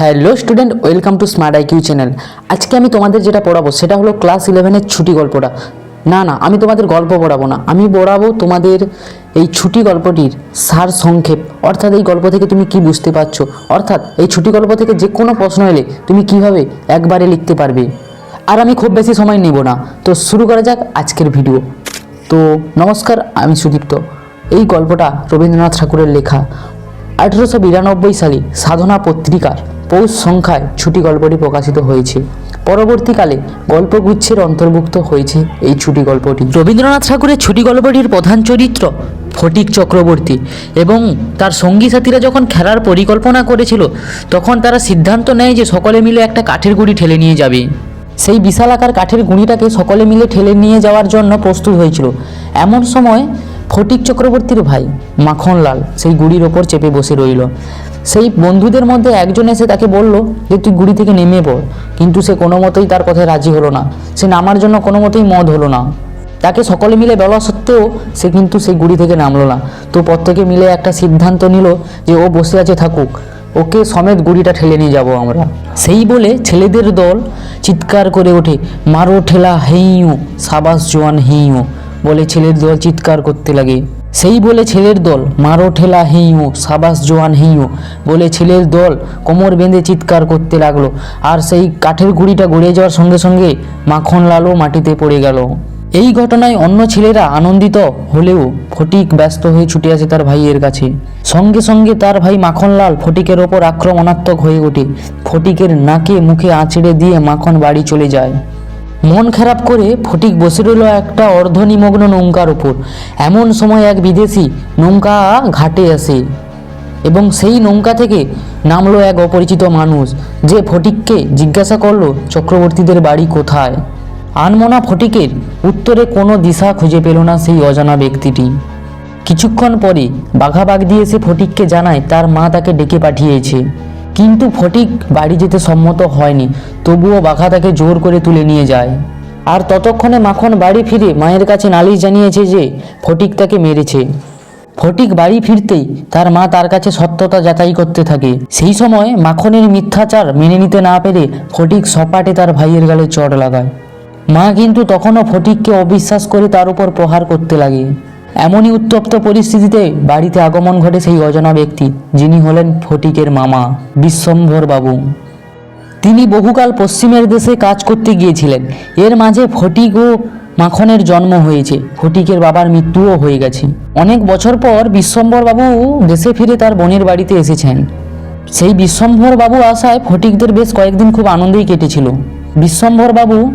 Hello student welcome to smart IQ channel আজকে আমি তোমাদের যেটা পড়াবো, সেটা হলো ক্লাস ইলেভেনের ছুটি গল্পটা। না না, আমি তোমাদের গল্প পড়াবো না। আমি পড়াবো তোমাদের এই ছুটি গল্পটির সার সংক্ষেপ। অর্থাৎ এই গল্প থেকে তুমি কি বুঝতে পারছ? অর্থাৎ এই ছুটি গল্প থেকে যে কোনো প্রশ্ন এলে তুমি কীভাবে একবারে লিখতে পারবে? আর আমি খুব বেশি সময় নেব না। তো শুরু করা যাক আজকের ভিডিও। তো নমস্কার, আমি সুদীপ্ত। এই গল্পটা রবীন্দ্রনাথ ঠাকুরের লেখা। আঠেরোশো বিরানব্বই সালে সাধনা পত্রিকার পৌষ সংখ্যায় ছুটি গল্পটি প্রকাশিত হয়েছে। পরবর্তীকালে গল্পগুচ্ছের অন্তর্ভুক্ত হয়েছে এই ছুটি গল্পটি। রবীন্দ্রনাথ ঠাকুরের ছুটি গল্পটির প্রধান চরিত্র ফটিক চক্রবর্তী এবং তার সঙ্গী সাথীরা যখন খেলার পরিকল্পনা করেছিল, তখন তারা সিদ্ধান্ত নেয় যে সকলে মিলে একটা কাঠের গুড়ি ঠেলে নিয়ে যাবে। সেই বিশাল আকার কাঠের গুঁড়িটাকে সকলে মিলে ঠেলে নিয়ে যাওয়ার জন্য প্রস্তুত হয়েছিল। এমন সময় ফটিক চক্রবর্তীর ভাই মাখনলাল সেই গুড়ির ওপর চেপে বসে রইল। সেই বন্ধুদের মধ্যে একজন এসে তাকে বলল যে, তুই গুড়ি থেকে নেমে পড়। কিন্তু সে কোনো মতেই তার কথায় রাজি হলো না। সে নামার জন্য কোনো মতেই মদ হলো না। তাকে সকলে মিলে বলা সত্ত্বেও সে কিন্তু সেই গুড়ি থেকে নামলো না। তো প্রত্যেকে মিলে একটা সিদ্ধান্ত নিল যে, ও বসে আছে থাকুক। ওকে সমেত গুড়িটা ঠেলে নিয়ে যাব আমরা। সেই বলে ছেলেদের দল চিৎকার করে ওঠে, মারো ঠেলা হেইও সাবাস জোয়ান হেইও বলে ছেলের দল চিৎকার করতে লাগে। সেই বলে ছেলের দল, মারো ঠেলা হেইও সাবাস জোয়ান হেইও বলে ছেলের দল কোমর বেঁধে চিৎকার করতে লাগল। আর সেই কাঠের গুড়িটা গড়িয়ে যাওয়ার সঙ্গে সঙ্গে মাখন লালও মাটিতে পড়ে গেল। এই ঘটনায় অন্য ছেলেরা আনন্দিত হলেও ফটিক ব্যস্ত হয়ে ছুটে আসে তার ভাইয়ের কাছে। সঙ্গে সঙ্গে তার ভাই মাখনলাল ফটিকের ওপর আক্রমণাত্মক হয়ে ওঠে। ফটিকের নাকে মুখে আঁচড়ে দিয়ে মাখন বাড়ি চলে যায়। মন খারাপ করে ফটিক বসে রইল একটা অর্ধনিমগ্ন নৌকার উপর। এমন সময় এক বিদেশি নৌকা ঘাটে আসে এবং সেই নৌকা থেকে নামলো এক অপরিচিত মানুষ যে ফটিককে জিজ্ঞাসা করল, চক্রবর্তীদের বাড়ি কোথায়? আনমনা ফটিকের উত্তরে কোনো দিশা খুঁজে পেল না সেই অজানা ব্যক্তিটি। কিছুক্ষণ পরে বাঘাবাগ দিয়ে সে ফটিককে জানায়, তার মা তাকে ডেকে পাঠিয়েছে। কিন্তু ফটিক বাড়ি যেতে সম্মত হয়নি, তবুও বাঘা তাকে জোর করে তুলে নিয়ে যায়। আর ততক্ষণে মাখন বাড়ি ফিরে মায়ের কাছে নালিশ জানিয়েছে যে, ফটিক তাকে মেরেছে। ফটিক বাড়ি ফিরতেই তার মা তার কাছে সত্যতা যাচাই করতে থাকে। সেই সময় মাখনের মিথ্যাচার মেনে নিতে না পেরে ফটিক সপাটে তার ভাইয়ের গালে চড় লাগায়। মা কিন্তু তখনও ফটিককে অবিশ্বাস করে তার উপর প্রহার করতে লাগে। এমনই উত্তপ্ত পরিস্থিতিতে বাড়িতে আগমন ঘটে সেই অজানা ব্যক্তি, যিনি হলেন ফটিকের মামা, বিশ্বম্ভর বাবু। তিনি বহুকাল পশ্চিমের দেশে কাজ করতে গিয়েছিলেন। এর মাঝে ফটিক ও মাখনের জন্ম হয়েছে। ফটিকের বাবার মৃত্যুও হয়ে গেছে। অনেক বছর পর বিশ্বম্ভর বাবু দেশে ফিরে তার বোনের বাড়িতে এসেছেন। সেই বিশ্বম্ভর বাবু আসায় ফটিকদের বেশ কয়েকদিন খুব আনন্দেই কেটেছিল। বিশ্বম্ভর বাবু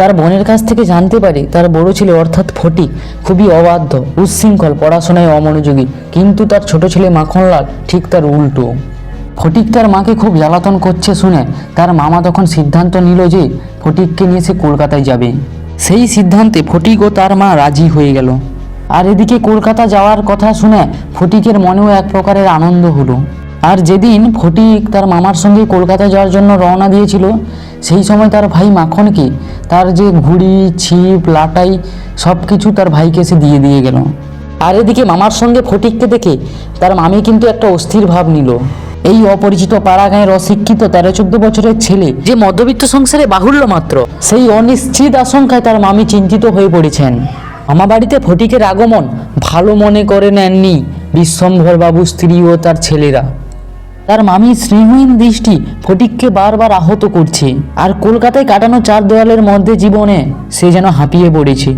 তার বোনের কাছ থেকে জানতে পারে তার বড় ছেলে অর্থাৎ ফটিক খুবই অবাধ্য, উচ্ছৃঙ্খল, পড়াশোনায় অমনোযোগী। কিন্তু তার ছোট ছেলে মাখনলাল ঠিক তার উল্টো। ফটিক তার মাকে খুব জ্বালাতন করছে শুনে। তার মামা তখন সিদ্ধান্ত নিল যে ফটিককে নিয়ে সে কলকাতায় যাবে। সেই সিদ্ধান্তে ফটিক ও তার মা রাজি হয়ে গেল। আর এদিকে কলকাতা যাওয়ার কথা শুনে ফটিকের মনেও এক প্রকারের আনন্দ হলো। আর যেদিন ফটিক তার মামার সঙ্গে কলকাতা যাওয়ার জন্য রওনা দিয়েছিল, সেই সময় তার ভাই মাখনকে তার যে ঘুড়ি, ছিপ, লাটাই সব কিছু তার ভাইকে সে দিয়ে দিয়ে গেল। আর এদিকে মামার সঙ্গে ফটিককে দেখে তার মামি কিন্তু একটা অস্থির ভাব নিল। এই অপরিচিত পাড়া গাঁয়ের অশিক্ষিত তেরো চোদ্দ বছরের ছেলে, যে মধ্যবিত্ত সংসারে বাহুল্য মাত্র, সেই অনিশ্চিত আশঙ্কায় তার মামি চিন্তিত হয়ে পড়েছেন। মামা বাড়িতে ফটিকের আগমন ভালো মনে করে নেননি বিশ্বম্ভর বাবু স্ত্রী ও তার ছেলেরা। তার মামি স্নেহহীন দৃষ্টি ফটিককে বারবার আহত করছে। আর কলকাতায় কাটানো চার দেওয়ালের মধ্যে জীবনে সে যেন হাঁপিয়ে পড়েছে।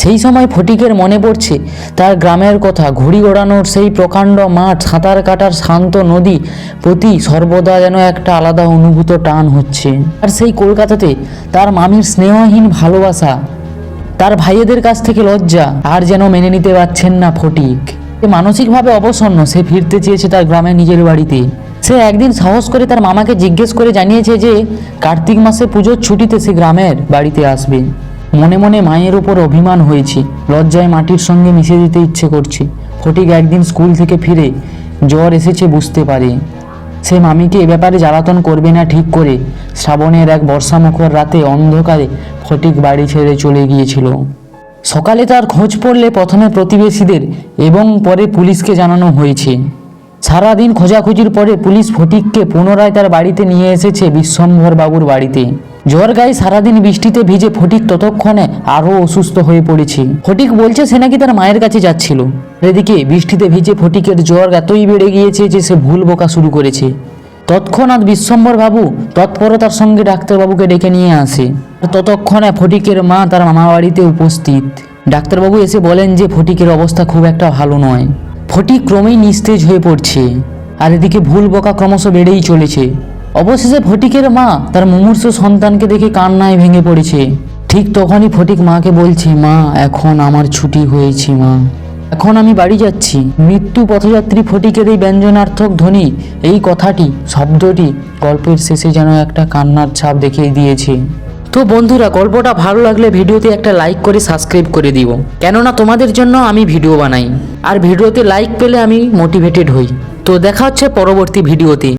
সেই সময় ফটিকের মনে পড়ছে, তার গ্রামের কথা, ঘুড়ি ওড়ানোর সেই প্রকাণ্ড মাঠ, সাঁতার কাটার শান্ত নদী, প্রতি সর্বদা যেন একটা আলাদা অনুভূত টান হচ্ছে। আর সেই কলকাতাতে তার মামির স্নেহহীন ভালোবাসা, তার ভাইয়েদের কাছ থেকে লজ্জা, আর যেন মেনে নিতে পারছেন না ফটিক। মানসিকভাবে অবসন্ন, সে ফিরতে চেয়েছে তার গ্রামে নিজের বাড়িতে। সে একদিন সাহস করে তার মামাকে জিজ্ঞেস করে জানিয়েছে যে, কার্তিক মাসে পুজোর ছুটিতে সে গ্রামের বাড়িতে আসবে। মনে মনে মায়ের ওপর অভিমান হয়েছে। লজ্জায় মাটির সঙ্গে মিশে দিতে ইচ্ছে করছে। ফটিক একদিন স্কুল থেকে ফিরে, জ্বর এসেছে বুঝতে পারে। সে মামিকে এ ব্যাপারে জ্বালাতন করবে না ঠিক করে। শ্রাবণের এক বর্ষামুখর রাতে অন্ধকারে ফটিক বাড়ি ছেড়ে চলে গিয়েছিল। সকালে তার খোঁজ পড়লে প্রথমে প্রতিবেশীদের এবং পরে পুলিশকে জানানো হয়েছে। সারাদিন খোঁজাখুঁজির পরে পুলিশ ফটিককে পুনরায় তার বাড়িতে নিয়ে এসেছে বিশ্বম্ভর বাবুর বাড়িতে। জ্বর গায়ে সারাদিন বৃষ্টিতে ভিজে ফটিক ততক্ষণে আরও অসুস্থ হয়ে পড়েছে। ফটিক বলছে সে নাকি তার মায়ের কাছে যাচ্ছিল। এদিকে বৃষ্টিতে ভিজে ফটিকের জ্বর এতই বেড়ে গিয়েছে যে সে ভুল বোকা শুরু করেছে। তৎক্ষণাৎ বিশ্বম্বর বাবু তৎপরতার সঙ্গে ডাক্তারবাবুকে ডেকে নিয়ে আসে। ততক্ষণে ফটিকের মা তার মামা বাড়িতে উপস্থিত। ডাক্তারবাবু এসে বলেন যে ফটিকের অবস্থা খুব একটা ভালো নয়। ফটিক ক্রমেই নিস্তেজ হয়ে পড়ছে। আর এদিকে ভুল বকা ক্রমশ বেড়েই চলেছে। অবশেষে ফটিকের মা তার মুমূর্ষ সন্তানকে দেখে কান্নায় ভেঙে পড়েছে। ঠিক তখনই ফটিক মাকে বলছে, মা, এখন আমার ছুটি হয়েছে, মা। এখন আমি বাড়ি যাচ্ছি। মৃত্যু পথযাত্রী ফটিকের এই ব্যঞ্জনার্থক ধ্বনি, এই কথাটি, শব্দটি গল্পের শেষে যেন একটা কান্নার ছাপ দেখিয়ে দিয়েছে। তো বন্ধুরা, গল্পটা ভালো লাগলে ভিডিওতে একটা লাইক করে সাবস্ক্রাইব করে দিব কেননা তোমাদের জন্য আমি ভিডিও বানাই। আর ভিডিওতে লাইক পেলে আমি মোটিভেটেড হই। তো দেখা হচ্ছে পরবর্তী ভিডিওতে